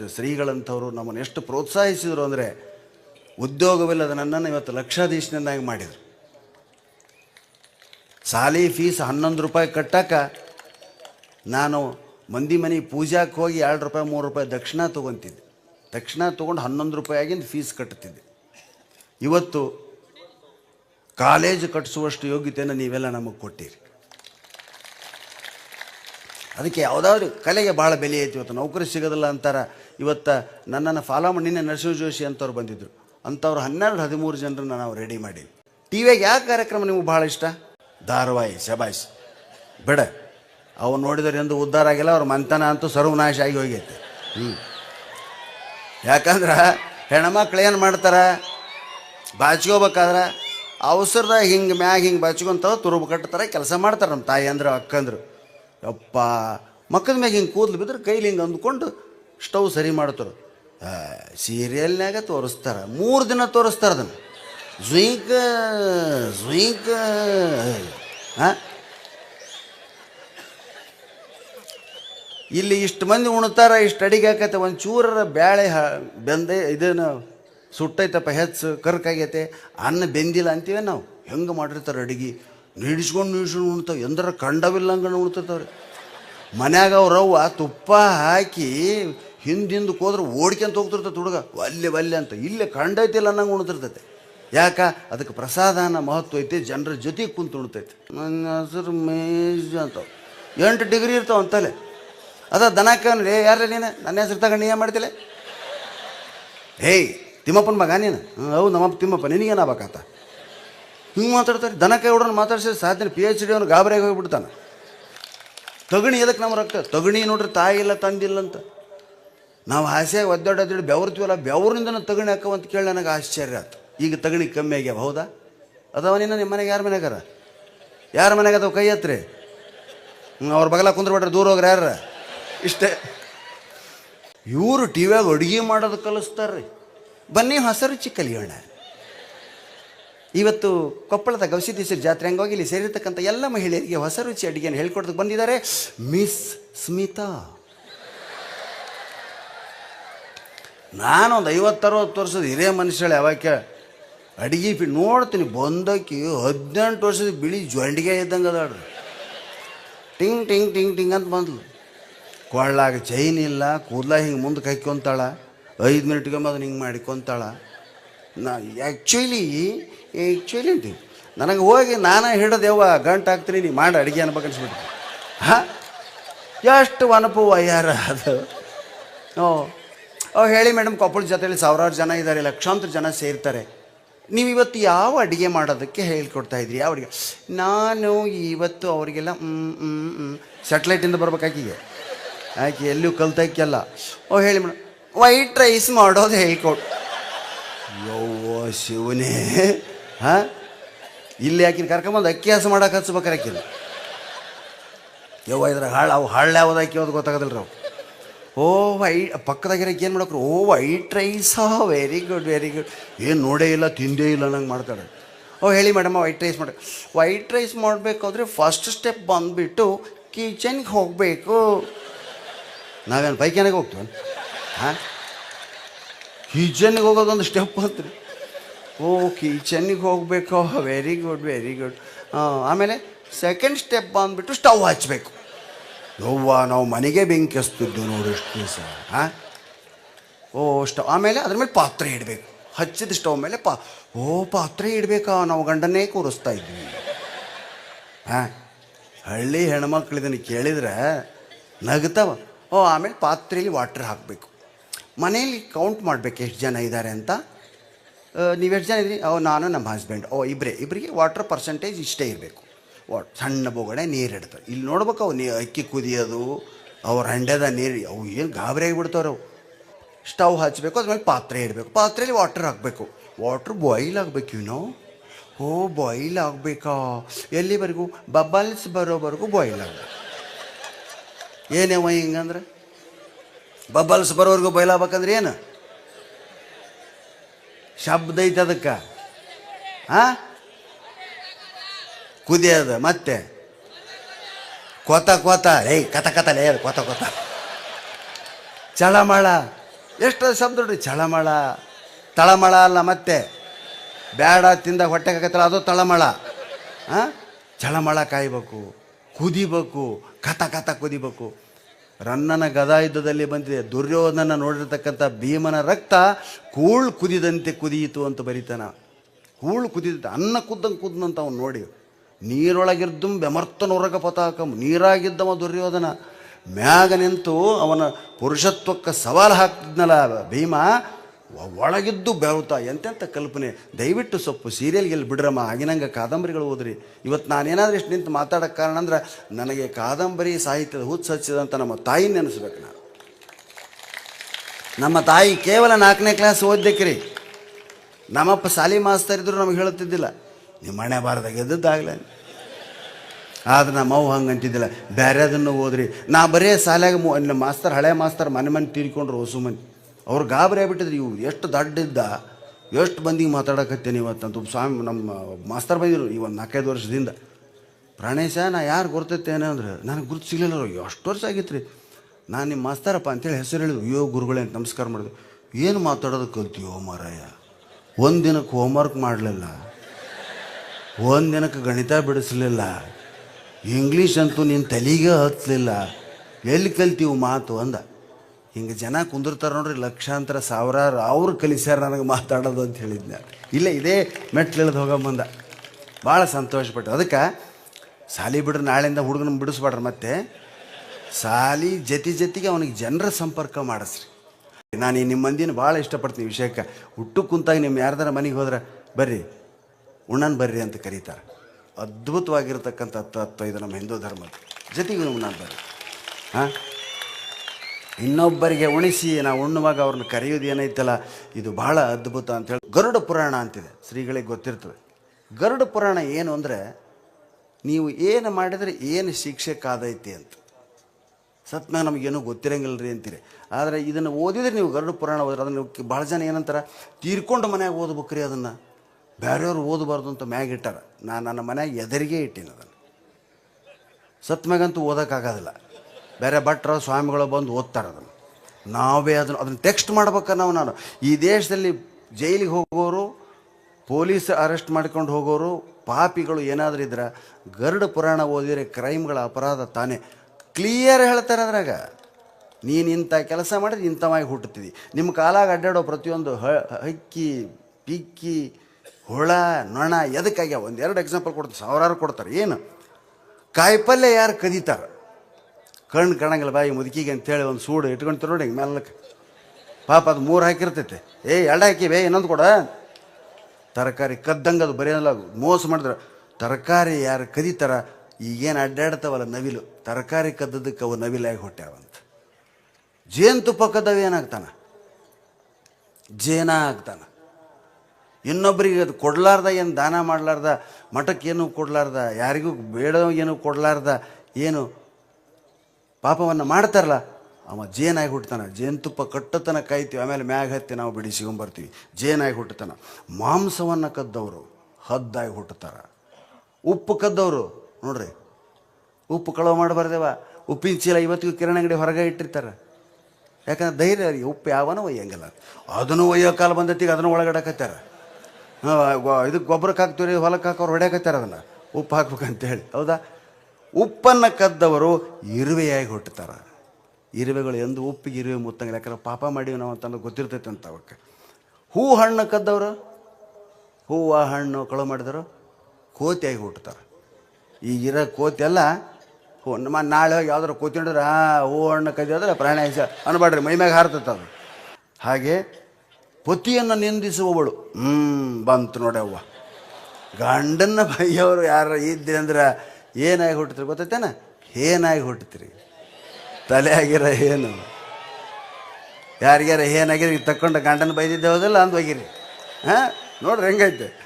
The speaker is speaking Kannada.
ಶ್ರೀಗಳಂಥವ್ರು ನಮ್ಮನ್ನು ಎಷ್ಟು ಪ್ರೋತ್ಸಾಹಿಸಿದರು ಅಂದರೆ ಉದ್ಯೋಗವಿಲ್ಲದ ನನ್ನನ್ನು ಇವತ್ತು ಲಕ್ಷಾಧೀಶನನ್ನಾಗಿ ಮಾಡಿದರು. ಸಾಲಿ ಫೀಸ್ ಹನ್ನೊಂದು ರೂಪಾಯಿ ಕಟ್ಟಾಕ ನಾನು ಮಂದಿ ಮನೆ ಪೂಜಾಕ್ಕೆ ಹೋಗಿ ಎರಡು ರೂಪಾಯಿ, ಮೂರು ರೂಪಾಯಿ ದಕ್ಷಿಣ ತೊಗೊತಿದ್ದೆ. ದಕ್ಷಿಣ ತೊಗೊಂಡು ಹನ್ನೊಂದು ರೂಪಾಯಿ ಆಗಿಂದ ಫೀಸ್ ಕಟ್ತಿದ್ದೆ. ಇವತ್ತು ಕಾಲೇಜ್ ಕಟ್ಟಿಸುವಷ್ಟು ಯೋಗ್ಯತೆಯನ್ನು ನೀವೆಲ್ಲ ನಮಗೆ ಕೊಟ್ಟಿರಿ. ಅದಕ್ಕೆ ಯಾವುದಾದ್ರೂ ಕಲೆಗೆ ಭಾಳ ಬೆಲೆ ಐತಿ. ಇವತ್ತು ನೌಕರಿ ಸಿಗೋದಿಲ್ಲ ಅಂತಾರ. ಇವತ್ತು ನನ್ನನ್ನು ಫಾಲೋ ಮಾಡಿ ನಿನ್ನೆ ನರಸಿಂಹ ಜೋಶಿ ಅಂತವ್ರು ಬಂದಿದ್ದರು ಅಂಥವ್ರು ಹನ್ನೆರಡು, ಹದಿಮೂರು ಜನರನ್ನು ನಾವು ರೆಡಿ ಮಾಡೀವಿ. ಟಿ ವಿಯಾಗ ಯಾವ ಕಾರ್ಯಕ್ರಮ ನಿಮ್ಗೆ ಭಾಳ ಇಷ್ಟ? ಧಾರಾವಾಹಿ ಶಬಾಯ್ಸ್ ಬೇಡ. ಅವು ನೋಡಿದರೆ ಎಂದು ಉದ್ಧಾರ ಆಗಿಲ್ಲ, ಅವ್ರ ಮಂತನ ಅಂತೂ ಸರ್ವನಾಶ ಆಗಿ ಹೋಗೈತೆ. ಹ್ಞೂ ಯಾಕಂದ್ರೆ ಹೆಣ್ಮಕ್ಳು ಏನು ಮಾಡ್ತಾರೆ? ಬಾಚ್ಕೋಬೇಕಾದ್ರೆ ಅವಸರದಾಗ ಹಿಂಗೆ ಮ್ಯಾಗ ಹಿಂಗೆ ಬಾಚ್ಕೊಂತ ತುರುಬು ಕಟ್ತಾರೆ, ಕೆಲಸ ಮಾಡ್ತಾರೆ ನಮ್ಮ ತಾಯಿ ಅಂದ್ರೆ, ಅಕ್ಕಂದ್ರು. ಯಪ್ಪ, ಮಕ್ಕದ ಮ್ಯಾಗ ಹಿಂಗೆ ಕೂದಲು ಬಿದ್ರೆ ಕೈಲಿ ಹಿಂಗೆ ಅಂದ್ಕೊಂಡು ಸ್ಟವ್ ಸರಿ ಮಾಡ್ತಾರೆ. ಸೀರಿಯಲ್ನಾಗ ತೋರಿಸ್ತಾರೆ. ಮೂರು ದಿನ ತೋರಿಸ್ತಾರೆ ಅದನ್ನು. ಝುಯ್ಕ ಝುಯ್ಕ ಹಾಂ ಇಲ್ಲಿ ಇಷ್ಟು ಮಂದಿ ಉಣ್ತಾರ, ಇಷ್ಟು ಅಡಿಗೆ ಹಾಕತ್ತೆ ಒಂದು ಚೂರರ ಬ್ಯಾಳೆ ಬೆಂದ ಇದನ್ನು ಸುಟ್ಟೈತಪ್ಪ ಹೆಚ್ಚು ಕರ್ಕಾಗೈತೆ. ಅನ್ನ ಬೆಂದಿಲ್ಲ ಅಂತೀವಿ ನಾವು. ಹೆಂಗೆ ಮಾಡಿರ್ತಾರೆ ಅಡಿಗೆ? ನೀಡಿಸ್ಕೊಂಡು ನೀಡಿಸ್ಕೊಂಡು ಉಣ್ತಾವೆ. ಎಂದ್ರೆ ಕಂಡವಿಲ್ಲಂಗ ಉಣ್ತಿರ್ತಾವ್ರಿ ಮನ್ಯಾಗ ಅವ್ರವ್ವ ತುಪ್ಪ ಹಾಕಿ ಹಿಂದಿಂದ ಹೋದ್ರೆ ಓಡ್ಕೊಂತ ಹೋಗ್ತಿರ್ತೈತೆ ಹುಡುಗ. ಒಲ್ಲೆ ಒಲ್ಲೆ ಅಂತ. ಇಲ್ಲೇ ಕಂಡೈತಿಲ್ಲ ಅನ್ನಂಗೆ ಉಣ್ತಿರ್ತೈತೆ. ಯಾಕ? ಅದಕ್ಕೆ ಪ್ರಸಾದನ ಮಹತ್ವ ಐತಿ, ಜನರ ಜೊತೆ ಕುಂತು ಉಣ್ತೈತೆ. ನನ್ನ ಹೆಸರು ಮೇಜ್ ಅಂತ. ಎಂಟು ಡಿಗ್ರಿ ಇರ್ತಾವ ಅಂತಲೇ ಅದ ದನಕ್ಕನ್ರಿ ಯಾರ ನೀನು? ನನ್ನ ಹೆಸರು ತಗೊಂಡು ಏನು ಮಾಡ್ತಿಲ್ಲ ಹೇಯ್ ತಿಮ್ಮಪ್ಪನ ಮಗ ನೀನು? ಹೌದು ನಮ್ಮಪ್ಪ ತಿಮ್ಮಪ್ಪ. ನಿನಗೇನು ಆಗ್ಬೇಕಾತ ಹಿಂಗೆ ಮಾತಾಡ್ತಾರೆ. ದನಕ್ಕೆ ಹುಡ್ರನ್ನ ಮಾತಾಡ್ಸಿದ್ರೆ ಸಾಧ್ಯ ಪಿ ಎಚ್ ಡಿ ಅವ್ನು ಗಾಬರಿಯಾಗಿ ಹೋಗಿಬಿಡ್ತಾನೆ. ತಗಣಿ ಎದಕ್ಕೆ ನಮ್ಮ ರೊಕ್ಕ ತಗಣಿ ನೋಡ್ರಿ, ತಾಯಿ ಇಲ್ಲ ತಂದಿಲ್ಲ ಅಂತ. ನಾವು ಆಸೆ ಒದ್ದೊಡ್ಡ ಬೆವರ್ತೀವಲ್ಲ ಬೆವರಿನಿಂದ ತಗಣಿ ಹಾಕೋ ಅಂತ ಕೇಳಿ ನನಗೆ ಆಶ್ಚರ್ಯ ಆಯ್ತು. ಈಗ ತಗಣಿ ಕಮ್ಮಿ ಆಗ್ಯಾವ, ಹೌದಾ? ಅದಾವ ನಿನ್ನ, ನಿಮ್ಮ ಮನೆಗೆ ಯಾರ ಮನೆಗಾರ? ಯಾರ ಮನೆಗೆ ಅದಾವ ಕೈ ಹತ್ರಿ ಅವ್ರ ಬಗಲ ಕುಂದ್ರಬೇಡ್ರಿ ದೂರ ಹೋಗ್ರಿ ಯಾರ ಇಷ್ಟೇ. ಇವರು ಟಿ ವಿಯಾಗ ಅಡುಗೆ ಮಾಡೋದು ಕಲಿಸ್ತಾರ್ರಿ. ಬನ್ನಿ ಹೊಸ ರುಚಿ ಕಲಿಯೋಣ ಇವತ್ತು ಕೊಪ್ಪಳದ ಗವಿಸಿದ್ದೇಶ್ವರ ಜಾತ್ರೆ ಹಂಗಾಗಿ ಇಲ್ಲಿ ಸೇರಿರ್ತಕ್ಕಂಥ ಎಲ್ಲ ಮಹಿಳೆಯರಿಗೆ ಹೊಸ ರುಚಿ ಅಡುಗೆಯನ್ನು ಹೇಳ್ಕೊಡೋದಕ್ಕೆ ಬಂದಿದ್ದಾರೆ ಮಿಸ್ ಸ್ಮಿತಾ. ನಾನೊಂದು ಐವತ್ತರವತ್ತು ವರ್ಷದ ಹಿರಿಯ ಮನುಷ್ಯಳೆ ಯಾವಾಗ ಅಡಿಗೆ ಪಿ, ನೋಡ್ತೀನಿ ಬಂದಕ್ಕೆ ಹದಿನೆಂಟು ವರ್ಷದ ಬಿಳಿ ಜೊಂಡಿಗೆ ಇದ್ದಂಗೆ ಅದಾಡ್ರಿ ಟಿಂಗ್ ಟಿಂಗ್ ಟಿಂಗ್ ಟಿಂಗ್ ಅಂತ ಬಂದ್ಲು. ಕೊಳ್ಳಾಗ ಚೈನ್ ಇಲ್ಲ, ಕೂದಲ ಹಿಂಗೆ ಮುಂದಕ್ಕೆ ಹಾಕ್ಕೊಂತಾಳ ಐದು ಮಿನಿಟ್ಗೆ ಅದನ್ನ ಹಿಂಗೆ ಮಾಡಿಕೊಂತಾಳ. ನಾ ಆ್ಯಕ್ಚುಲಿ ಆ್ಯಕ್ಚುಲಿ ಅಂತೀವಿ ನನಗೆ ಹೋಗಿ ನಾನೇ ಹಿಡ್ದೆವ್ವ ಗಂಟು ಹಾಕ್ತೀನಿ, ನೀ ಮಾಡಿ ಅಡುಗೆ ಅನ್ಬೇಕು ಅನ್ಸ್ಬಿಟ್ಟು ಹಾಂ? ಎಷ್ಟು ವನಪು ಯಾರ ಅದು? ಓ ಹೇಳಿ ಮೇಡಮ್ ಕೊಪ್ಪಳ ಜೊತೆಯಲ್ಲಿ ಸಾವಿರಾರು ಜನ ಇದ್ದಾರೆ ಲಕ್ಷಾಂತರ ಜನ ಸೇರ್ತಾರೆ. ನೀವು ಇವತ್ತು ಯಾವ ಅಡುಗೆ ಮಾಡೋದಕ್ಕೆ ಹೇಳ್ಕೊಡ್ತಾ ಇದ್ರಿ? ಅಡುಗೆ? ನಾನು ಇವತ್ತು ಅವರಿಗೆಲ್ಲ ಸ್ಯಾಟಲೈಟಿಂದ ಬರ್ಬೇಕು ಆಕಿಗೆ. ಆಕೆ ಎಲ್ಲೂ ಕಲ್ತಾಕಿಯಲ್ಲ ಓ ಹೇಳಿ ಮೇಡಮ್, ವೈಟ್ ರೈಸ್ ಮಾಡೋದು ಹೇಳ್ಕೊಡು. ಯವ್ವ ಶಿವನೇ. ಹಾಂ? ಇಲ್ಲಿ ಆಕಿನ ಕರ್ಕೊಂಬಂದು ಅಕ್ಕಿ ಹಸು ಮಾಡೋಕೆ ಹಚ್ಬೇಕಾರೆ ಆಕಿನ. ಯವ್ವ ಇದ್ರ ಹಾಳು ಅವು ಹಾಳು ಯಾವ್ದು ಹಾಕಿ ಗೊತ್ತಾಗೋದಿಲ್ಲ ರೀ ಅವು. ಓ ವೈ ಪಕ್ಕದಾಗಿರೋ ಏನು ಮಾಡೋಕ್ರು ಓ white rice very good very good ಏನು ನೋಡೇ ಇಲ್ಲ, ತಿಂದೇ ಇಲ್ಲ ನಂಗೆ ಮಾಡ್ತಾಳೆ ಓ, ಹೇಳಿ ಮೇಡಮ್ ವೈಟ್ ರೈಸ್ ಮಾಡಿ ವೈಟ್ ರೈಸ್ ಮಾಡಬೇಕಾದ್ರೆ ಫಸ್ಟ್ ಸ್ಟೆಪ್ ಬಂದುಬಿಟ್ಟು ಕಿಚನ್ಗೆ ಹೋಗಬೇಕು. ನಾವೇನು ಪೈಖಾನೆಗೆ ಹೋಗ್ತೀವಿ? ಹಾಂ? ಕಿಚನ್ಗೆ ಹೋಗೋದೊಂದು ಸ್ಟೆಪ್ ಅಂತ್ರಿ ಓ ಕಿಚನ್ಗೆ ಹೋಗಬೇಕು. ವೆರಿ ಗುಡ್ ವೆರಿ ಗುಡ್ ಆಮೇಲೆ ಸೆಕೆಂಡ್ ಸ್ಟೆಪ್ ಬಂದುಬಿಟ್ಟು ಸ್ಟವ್ ಹಚ್ಚಬೇಕು ಯವ್ವ, ನಾವು ಮನೆಗೆ ಬೆಂಕಿ ಹಚ್ತಿದ್ದು ನೋಡಿ ಎಷ್ಟು ದಿವಸ ಹಾಂ ಓ ಸ್ಟವ್ ಆಮೇಲೆ ಅದ್ರ ಮೇಲೆ ಪಾತ್ರೆ ಇಡಬೇಕು. ಹಚ್ಚಿದ ಸ್ಟವ್ ಮೇಲೆ ಪಾ, ಓ, ಪಾತ್ರೆ ಇಡಬೇಕಾ? ನಾವು ಗಂಡನೇ ಕೂರಿಸ್ತಾ ಇದ್ವಿ. ಹಾಂ ಹಳ್ಳಿ ಹೆಣ್ಮಕ್ಳು ಇದನ್ನು ಕೇಳಿದ್ರೆ ನಗ್ತಾವ. ಓ, ಆಮೇಲೆ ಪಾತ್ರೆಯಲ್ಲಿ ವಾಟ್ರ್ ಹಾಕಬೇಕು. ಮನೆಯಲ್ಲಿ ಕೌಂಟ್ ಮಾಡಬೇಕು ಎಷ್ಟು ಜನ ಇದ್ದಾರೆ ಅಂತ. ನೀವು ಎಷ್ಟು ಜನ ಇದ್ರಿ? ಓ, ನಾನು, ನಮ್ಮ ಹಸ್ಬೆಂಡ್ ಓ ಇಬ್ಬರೇ ಇಬ್ಬರಿಗೆ ವಾಟ್ರ್ ಪರ್ಸೆಂಟೇಜ್ ಇಷ್ಟೇ ಇರಬೇಕು. ವಾಟ್ ಸಣ್ಣ ಬೋಗಣೆ ನೀರು ಇಡ್ತಾರೆ ಇಲ್ಲಿ ನೋಡ್ಬೇಕು ಅವು ನೀ ಅಕ್ಕಿ ಕುದಿಯೋದು ಅವ್ರ ಹಂಡೆದ ನೀರು, ಅವು ಏನು ಗಾಬರಿ ಆಗಿಬಿಡ್ತಾವ್ರೆ ಅವು. ಸ್ಟವ್ ಹಚ್ಚಬೇಕು ಅದ್ಮೇಲೆ ಪಾತ್ರೆ ಇಡಬೇಕು. ಪಾತ್ರೆಯಲ್ಲಿ ವಾಟ್ರ್ ಹಾಕಬೇಕು. ವಾಟ್ರ್ ಬಾಯ್ಲ್ ಆಗಬೇಕು ಇವನು ಓ, ಬಾಯ್ಲ್ ಆಗಬೇಕಾ? ಎಲ್ಲಿವರೆಗೂ? ಬಬಲ್ಸ್ ಬರೋವರೆಗೂ ಬಾಯ್ಲ್ ಆಗಬೇಕು. ಏನೇವ ಹಿಂಗಂದ್ರೆ? ಬಬಲ್ಸ್ ಬರೋವರೆಗೂ ಬಾಯ್ಲ್ ಆಗ್ಬೇಕಂದ್ರೆ ಏನು? ಶಬ್ದ ಐತೆ ಅದಕ್ಕೆ. ಹಾಂ ಕುದಿಯೋದು, ಮತ್ತೆ? ಕೊತ ಕೊತ. ಏಯ್, ಕತ ಕತ ಲೇ ಕೊತ ಕೊತ. ಚಳಮಳ. ಎಷ್ಟು ಶಬ್ದ ಚಳಮಳ. ತಳಮಳ ಅಲ್ಲ ಮತ್ತೆ? ಬೇಡ ತಿಂದ ಹೊಟ್ಟೆ ಹಾಕತ್ತಲ್ಲ ಅದು ತಳಮಳ. ಹಾಂ ಚಳಮಳ ಕಾಯ್ಬೇಕು, ಕುದಿಬೇಕು, ಕತ ಕತ ಕುದಿಬೇಕು. ರನ್ನನ ಗದಾಯುದ್ಧದಲ್ಲಿ ಬಂದಿದೆ. ದುರ್ಯೋಧನ ನೋಡಿರ್ತಕ್ಕಂಥ ಭೀಮನ ರಕ್ತ ಕೂಳ್ ಕುದಿದಂತೆ ಕುದಿಯಿತು ಅಂತ ಬರೀತಾನ. ಕೂಳ್ ಕುದಿದಂತೆ ಅನ್ನ ಕುದ್ದಂಗೆ ಕುದ್ದಂತ ಅವ್ನು ನೋಡಿ. ನೀರೊಳಗಿರ್ದು ಬೆಮರ್ತನೊರಗ ಪತಾಕಂ, ನೀರಾಗಿದ್ದವ ದುರ್ಯೋಧನ. ಮ್ಯಾಗ ನಿಂತು ಅವನ ಪುರುಷತ್ವಕ್ಕೆ ಸವಾಲು ಹಾಕ್ತಿದ್ನಲ್ಲ ಭೀಮ ಒಳಗಿದ್ದು ಬೆವತ ಎಂತೆಂಥ ಕಲ್ಪನೆ? ದಯವಿಟ್ಟು ಸ್ವಲ್ಪ ಸೀರಿಯಲ್ಗೆಲ್ಲಿ ಬಿಡ್ರಮ್ಮ, ಆಗಿನಂಗೆ ಕಾದಂಬರಿಗಳು ಓದ್ರಿ. ಇವತ್ತು ನಾನೇನಾದ್ರೂ ಇಷ್ಟು ನಿಂತು ಮಾತಾಡೋಕ್ಕೆ ಕಾರಣ ಅಂದ್ರೆ ನನಗೆ ಕಾದಂಬರಿ ಸಾಹಿತ್ಯದ ಹುಚ್ಚು ಹಚ್ಚಿದಂಥ ನಮ್ಮ ತಾಯಿ ನೆನೆಸ್ಬೇಕು ನಾನು. ನಮ್ಮ ತಾಯಿ ಕೇವಲ ನಾಲ್ಕನೇ ಕ್ಲಾಸ್ ಓದ್ದಕ್ರಿ ನಮ್ಮಪ್ಪ ಸಾಲಿ ಮಾಸ್ತರ್ ಇದ್ರು ನಮಗೆ ಹೇಳುತ್ತಿದ್ದಿಲ್ಲ. ನಿಮ್ಮ ಮನೆ ಬಾರದಾಗ ಎದ್ದದ್ದಾಗಲೇ ಆದ್ರೆ ನಮ್ಮ ಅವು ಹಂಗೆ ಅಂತಿದ್ದಿಲ್ಲ ಬೇರೆದನ್ನು ಓದ್ರಿ. ನಾ ಬರೇ ಸಾಲಾಗ ಮು ನಮ್ಮ ಮಾಸ್ತರ್, ಹಳೆ ಮಾಸ್ತರ್ ಮನೆ ಮನೆ ತೀರಿಕೊಂಡ್ರು ಹೊಸು ಮನೆ. ಅವ್ರು ಗಾಬರಿ ಆಗ್ಬಿಟ್ಟಿದ್ರಿ ಇವು ಎಷ್ಟು ದಡ್ಡಿದ್ದ, ಎಷ್ಟು ಮಂದಿಗೆ ಮಾತಾಡಕತ್ತೇನೆ ಇವತ್ತಂತ ಸ್ವಾಮಿ, ನಮ್ಮ ಮಾಸ್ತರ್ ಬಂದಿದ್ರು ಈ ಒಂದು ನಾಲ್ಕೈದು ವರ್ಷದಿಂದ. ಪ್ರಾಣೇಶ ನಾ ಯಾರು ಗುರ್ತೈತೇನೆ ಅಂದ್ರೆ, ನನಗೆ ಗುರುತು ಸಿಗಲಿಲ್ಲ ಎಷ್ಟು ವರ್ಷ ಆಗಿತ್ತು ರೀ ನಾನು ನಿಮ್ಮ ಮಾಸ್ತರಪ್ಪ ಅಂತೇಳಿ ಹೆಸರು ಹೇಳಿದ್ರು. ಅಯ್ಯೋ ಗುರುಗಳೇ ನಮಸ್ಕಾರ ಮಾಡಿದೆ ಏನು ಮಾತಾಡೋದು ಕಲ್ತೀಯೋ ಮಾರಾಯ? ಒಂದು ದಿನಕ್ಕೆ ಹೋಮ್ವರ್ಕ್ ಮಾಡಲಿಲ್ಲ. ಒಂದು ದಿನಕ್ಕೆ ಗಣಿತ ಬಿಡಿಸ್ಲಿಲ್ಲ. ಇಂಗ್ಲೀಷ್ ಅಂತೂ ನಿನ್ನ ತಲೆಗೆ ಹತ್ತಲಿಲ್ಲ ಎಲ್ಲಿ ಕಲ್ತೀವು ಮಾತು ಅಂದ. ಹಿಂಗೆ ಜನ ಕುಂದಿರ್ತಾರೆ ನೋಡ್ರಿ, ಲಕ್ಷಾಂತರ ಸಾವಿರಾರು ಅವ್ರು ಕಲಿಸ್ಯಾರ ನನಗೆ ಮಾತಾಡೋದು ಅಂತ ಹೇಳಿದ್ನ. ಇಲ್ಲ ಇದೇ ಮೆಟ್ಲಿಳ್ದು ಹೋಗಂಬಂದ ಭಾಳ ಸಂತೋಷಪಟ್ಟು ಅದಕ್ಕೆ ಸಾಲಿ ಬಿಡ್ರಿ, ನಾಳೆಯಿಂದ ಹುಡುಗನ ಬಿಡಿಸ್ಬೇಡ್ರಿ ಮತ್ತೆ. ಸಾಲಿ ಜೊತೆ ಜೊತೆಗೆ ಅವನಿಗೆ ಜನರ ಸಂಪರ್ಕ ಮಾಡಿಸ್ರಿ. ನಾನು ಈ ನಿಮ್ಮ ಮಂದಿನ ಭಾಳ ಇಷ್ಟಪಡ್ತೀನಿ ವಿಷಯಕ್ಕೆ. ಹುಟ್ಟು ಕುಂತಾಗ ನಿಮ್ಮ ಯಾರ್ದಾರ ಮನೆಗೆ ಹೋದ್ರೆ ಬರ್ರಿ. ಉಣ್ಣನ್ ಬರ್ರಿ ಅಂತ ಕರೀತಾರೆ. ಅದ್ಭುತವಾಗಿರ್ತಕ್ಕಂಥ ತತ್ವ ಇದು ನಮ್ಮ ಹಿಂದೂ ಧರ್ಮದ ಜೊತೆಗೆ ಉಣ್ಣನ್ ಬರ್ರಿ. ಹಾಂ? ಇನ್ನೊಬ್ಬರಿಗೆ ಉಣಿಸಿ, ನಾವು ಉಣ್ಣುವಾಗ ಅವ್ರನ್ನ ಕರೆಯೋದು ಏನೈತಲ್ಲ, ಇದು ಬಹಳ ಅದ್ಭುತ ಅಂತೇಳಿ ಗರುಡ ಪುರಾಣ ಅಂತಿದೆ, ಶ್ರೀಗಳಿಗೆ ಗೊತ್ತಿರ್ತದೆ. ಗರುಡ ಪುರಾಣ ಏನು ಅಂದರೆ, ನೀವು ಏನು ಮಾಡಿದರೆ ಏನು ಶಿಕ್ಷೆ ಕಾದೈತಿ ಅಂತ. ಸತ್ನಾಗ ನಮಗೇನು ಗೊತ್ತಿರಂಗಿಲ್ಲ ರೀ ಅಂತೀರಿ. ಆದರೆ ಇದನ್ನು ಓದಿದ್ರೆ ನೀವು ಗರುಡ ಪುರಾಣ ಓದಿದ್ರೆ ಅದನ್ನು ಭಾಳ ಜನ ಏನಂತಾರೆ, ತೀರ್ಕೊಂಡು ಮನ್ಯಾಗ ಓದ್ಬೇಕ್ರಿ ಅದನ್ನು. ಬೇರೆಯವ್ರು ಓದಬಾರ್ದು ಅಂತ ಮ್ಯಾಗ ಇಟ್ಟಾರ. ನಾನು ನನ್ನ ಮನ್ಯಾಗ ಎದರಿಗೆ ಇಟ್ಟಿನಿ ಅದನ್ನು. ಸತ್ ಮ್ಯಾಗಂತೂ ಓದೋಕ್ಕಾಗೋದಿಲ್ಲ ಬೇರೆ ಭಟ್ರ, ಸ್ವಾಮಿಗಳು ಬಂದು ಓದ್ತಾರೆ ಅದನ್ನು. ನಾವೇ ಅದನ್ನು ಅದನ್ನು ಟೆಕ್ಸ್ಟ್ ಮಾಡ್ಬೇಕ ನಾವು ನಾನು. ಈ ದೇಶದಲ್ಲಿ ಜೈಲಿಗೆ ಹೋಗೋರು, ಪೊಲೀಸ್ ಅರೆಸ್ಟ್ ಮಾಡ್ಕೊಂಡು ಹೋಗೋರು, ಪಾಪಿಗಳು ಏನಾದರೂ ಇದ್ರೆ ಗರುಡ ಪುರಾಣ ಓದಿದರೆ ಕ್ರೈಮ್ಗಳ ಅಪರಾಧ ತಾನೇ. ಕ್ಲಿಯರ್ ಹೇಳ್ತಾರೆ ಅದ್ರಾಗ. ನೀನು ಇಂಥ ಕೆಲಸ ಮಾಡಿದ್ರೆ ಇಂಥವಾಗಿ ಹುಟ್ಟುತ್ತೀವಿ ನಿಮ್ಮ ಕಾಲಾಗ ಅಡ್ಡಾಡೋ ಪ್ರತಿಯೊಂದು ಹಕ್ಕಿ, ಪಿಕ್ಕಿ ಹುಳ, ನೊಣ ಎದಕ್ಕಾಗ್ಯಾವ ಒಂದು ಎರಡು ಎಕ್ಸಾಂಪಲ್ ಕೊಡ್ತಾರೆ ಸಾವಿರಾರು ಕೊಡ್ತಾರೆ. ಏನು? ಕಾಯಿಪಲ್ಯ ಯಾರು ಕದೀತಾರೆ? ಕಣ್ಣು ಕಾಣಂಗಿಲ್ಲ ಬಾಯಿ ಮುದುಕಿಗೆ ಅಂತೇಳಿ ಒಂದು ಸೂಡು ಇಟ್ಕೊಂತಾರೆ ನೋಡಿ ಹಿಂಗೆ ಮೆಲ್ಲಕ್ಕೆ ಪಾಪ ಅದು ಮೂರು ಹಾಕಿರ್ತೈತೆ. ಏ, ಎರಡು ಹಾಕಿವೆ ಇನ್ನೊಂದು ಕೊಡ. ತರಕಾರಿ ಕದ್ದಂಗೆ ಅದು ಬರೆಯಲ್ಲ ಮೋಸ ಮಾಡಿದ್ರೆ. ತರಕಾರಿ ಯಾರು ಕದೀತಾರ? ಈಗೇನು ಅಡ್ಡಾಡ್ತಾವಲ್ಲ ನವಿಲು. ತರಕಾರಿ ಕದ್ದದಕ್ಕೆ ಅವು ನವಿಲಾಗಿ ಹುಟ್ಟ್ಯಾವಂತ ಜೇನುತುಪ್ಪ ತುಪ್ಪ ಏನಾಗ್ತಾನ? ಜೇನ ಆಗ್ತಾನ. ಇನ್ನೊಬ್ಬರಿಗೆ ಅದು ಕೊಡಲಾರ್ದ, ಏನು ದಾನ ಮಾಡಲಾರ್ದ, ಮಠಕ್ಕೆ ಏನು ಕೊಡ್ಲಾರ್ದ, ಯಾರಿಗೂ ಬೇಡ ಏನು ಕೊಡಲಾರ್ದ, ಏನು ಪಾಪವನ್ನು ಮಾಡ್ತಾರಲ್ಲ, ಅವ ಜೇನಾಗಿ ಹುಟ್ಟತಾನ ಜೇನುತುಪ್ಪ ಕಟ್ಟತನ ಕಾಯ್ತೀವಿ, ಆಮೇಲೆ ಮ್ಯಾಗ ಹತ್ತಿ ನಾವು ಬಿಡಿಸ್ಕೊಂಬರ್ತೀವಿ ಜೇನಾಗಿ ಹುಟ್ಟತನ ಮಾಂಸವನ್ನು ಕದ್ದವರು, ಹದ್ದಾಗಿ ಹುಟ್ಟುತ್ತಾರೆ. ಉಪ್ಪು ಕದ್ದವರು, ನೋಡ್ರಿ, ಉಪ್ಪು ಕಳವು ಮಾಡಬಾರ್ದೇವ. ಉಪ್ಪಿನ ಚೀಲ ಇವತ್ತಿಗೂ ಕಿರಾಣಿ ಅಂಗಡಿ ಹೊರಗೆ ಇಟ್ಟಿರ್ತಾರೆ. ಯಾಕಂದ್ರೆ ಧೈರ್ಯ ಉಪ್ಪು ಯಾವನೂ ಒಯ್ಯಂಗಿಲ್ಲ. ಅದನ್ನು ಒಯ್ಯೋ ಕಾಲ ಬಂದತ್ತಿಗೆ ಅದನ್ನು ಒಳಗಡಕತ್ತಾರ ಇದಕ್ಕೆ ಗೊಬ್ಬರಕ್ಕೆ ಹಾಕ್ತೀವಿ ರೀ ಹೊಲಕ್ಕೆ ಹಾಕೋರು ಹೊಡ್ಯಾಕತ್ತಾರ ಅದನ್ನು. ಉಪ್ಪು ಹಾಕ್ಬೇಕಂತ ಹೇಳಿ. ಹೌದಾ? ಉಪ್ಪನ್ನು ಕದ್ದವರು ಇರುವೆಯಾಗಿ ಹುಟ್ಟುತ್ತಾರೆ. ಇರುವೆಗಳು ಎಂದು ಉಪ್ಪಿಗೆ ಇರುವೆ ಮುತ್ತಂಗಿಲ್ಲ ಯಾಕಂದ್ರೆ ಪಾಪ ಮಾಡೀವಿ ನಾವು ಅಂತಂದು ಗೊತ್ತಿರ್ತೈತೆ ಅಂತ ಅವಕ್ಕೆ. ಹೂ ಹಣ್ಣು ಕದ್ದವರು, ಹೂವು ಹಣ್ಣು ಕಳು ಮಾಡಿದರು ಕೋತಿಯಾಗಿ ಹುಟ್ಟುತ್ತಾರೆ. ಈಗಿರೋ ಕೋತಿ ಎಲ್ಲ ಹೂ, ನಮ್ಮ ನಾಳೆ ಹೋಗಿ ಯಾವ್ದಾರು ಕೋತಿ ನೋಡಿದ್ರೆ ಆ ಹೂ ಹಣ್ಣು ಕದಿಯೋದ್ರೆ ಪ್ರಾಣಿ ಅನ್ಬಾಡ್ರಿ ಅನ್ಬೇಡ್ರಿ ಮೈಮ್ಯಾಗ ಹಾರ್ತೈತೆ ಅದು. ಹಾಗೆ ಪತಿಯನ್ನು ನಿಂದಿಸುವವಳು. ಹ್ಞೂ ಬಂತು ನೋಡವ್ವ ಗಂಡನ ಬೈಯವರು ಯಾರು ಇದ್ದೆ ಅಂದ್ರೆ ಏನಾಗಿ ಹುಟ್ಟುತ್ತೀರಿ ಗೊತ್ತೈತೇನ? ಏನಾಗಿ ಹುಟ್ಟುತ್ತೀರಿ? ತಲೆ ಆಗಿರ ಏನು ಯಾರಿಗ್ಯಾರ ಏನಾಗಿರಿ ತಕ್ಕೊಂಡು ಗಂಡನ ಬೈದಿದ್ದೆ ಹೋದಲ್ಲ ಅಂದ್ ಹೋಗಿರಿ. ಹಾಂ? ನೋಡ್ರಿ ಹೆಂಗೈತೆ.